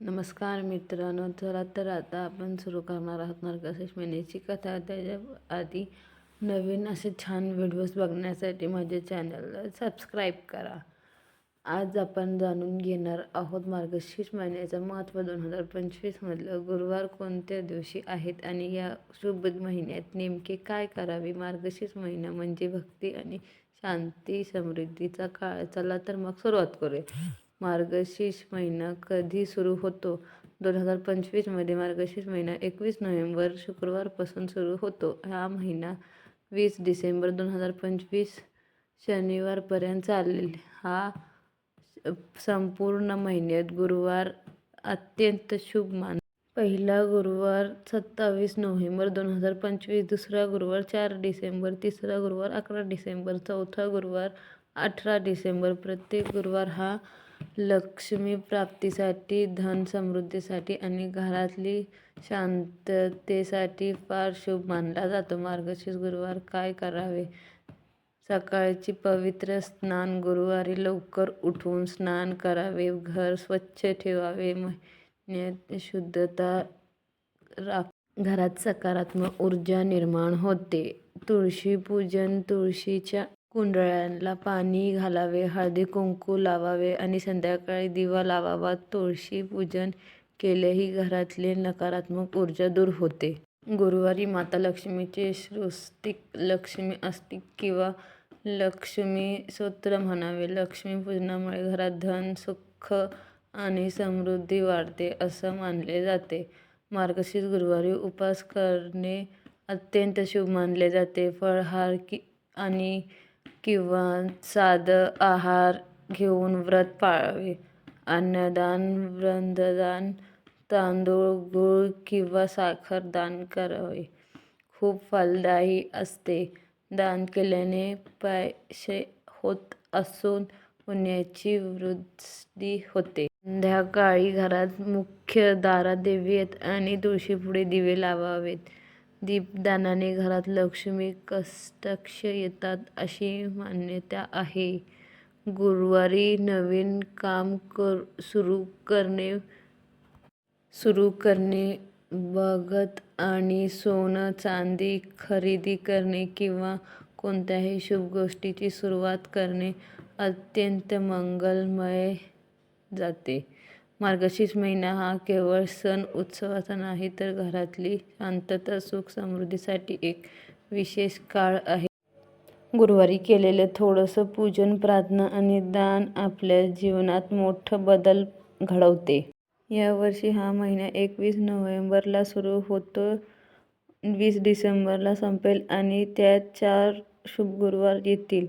नमस्कार मित्रांनो चला तर आता आपण सुरू करणार आहोत मार्गशीर्ष महिन्याची कथा. त्याच्या आधी नवीन असे छान व्हिडिओज बघण्यासाठी माझ्या चॅनलला सबस्क्राईब करा. आज आपण जाणून घेणार आहोत मार्गशीर्ष महिन्याचं महत्त्व दोन हजार पंचवीसमधलं गुरुवार कोणत्या दिवशी आहेत आणि या शुभ महिन्यात नेमके काय करावे? मार्गशीर्ष महिना म्हणजे भक्ती आणि शांती समृद्धीचा काळ. चला तर मग सुरुवात करूया. मार्गशीर्ष महिना कधी सुरू होतो? दोन हजार पंचवीसमध्ये मार्गशीर्ष महिना एकवीस नोव्हेंबर शुक्रवारपासून सुरू होतो. हा महिना वीस डिसेंबर दोन हजार पंचवीस शनिवारपर्यंत चालेल. हा संपूर्ण महिन्यात गुरुवार अत्यंत शुभ मान पहिला गुरुवार सत्तावीस नोव्हेंबर दोन हजार पंचवीस दुसरा गुरुवार चार डिसेंबर तिसरा गुरुवार अकरा डिसेंबर चौथा गुरुवार अठरा डिसेंबर. प्रत्येक गुरुवार हा लक्ष्मी प्राप्तीसाठी धन समृद्धीसाठी आणि घरातली शांततेसाठी फार शुभ मानला जातो. मार्गशीर्ष गुरुवार काय करावे? सकाळची पवित्र स्नान गुरुवारी लवकर उठून स्नान करावे घर स्वच्छ ठेवावे महिन्यात शुद्धता राख घरात सकारात्मक ऊर्जा निर्माण होते. तुळशी पूजन तुळशीच्या कुंडळ्यांना पाणी घालावे हळदी कुंकू लावावे आणि संध्याकाळी दिवा लावावा. तुळशी पूजन केलेही घरातली नकारात्मक ऊर्जा दूर होते. गुरुवारी माता लक्ष्मीचे सृष्टिक लक्ष्मी अस्तिक किंवा लक्ष्मी स्तोत्र म्हणावे. लक्ष्मी पूजनामुळे घरात धन सुख आणि समृद्धी वाढते असं मानले जाते. मार्गशीर्ष गुरुवारी उपास करणे अत्यंत शुभ मानले जाते. फळहार की आणि किंवा साधं आहार घेऊन व्रत पाळावे. अन्नदान वृंददान तांदूळ गूळ किंवा साखर दान करावे. खूप फलदायी असते. दान केल्याने पैसे होत असून पुण्याची वृद्धी होते. संध्याकाळी घरात मुख्य दारात देवी आणि तुळशीपुढे दिवे लावावेत. दीपदानाने घरात लक्ष्मी कटाक्ष येतात अशी मान्यता आहे. गुरुवारी नवीन काम कर सुरू करणे सुरू करणे बघत आणि सोनं चांदी खरेदी करणे किंवा कोणत्याही शुभ गोष्टीची सुरुवात करणे अत्यंत मंगलमय जाते. मार्गशीर्ष महिना हा केवळ सण उत्सवाचा नाही तर घरातली शांतता सुख समृद्धीसाठी एक विशेष काळ आहे. गुरुवारी केलेलं थोडंसं पूजन प्रार्थना आणि दान आपल्या जीवनात मोठं बदल घडवते. यावर्षी हा महिना एकवीस नोव्हेंबरला सुरू होतो वीस डिसेंबरला संपेल आणि त्यात चार शुभ गुरुवार येतील.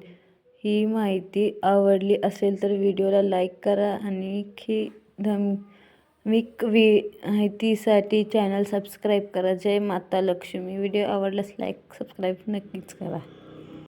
ही माहिती आवडली असेल तर व्हिडिओला लाईक करा आणखी धार्मिक माहितीसाठी चॅनल सबस्क्राईब करा. जय माता लक्ष्मी. व्हिडिओ आवडल्यास लाईक सबस्क्राईब नक्कीच करा.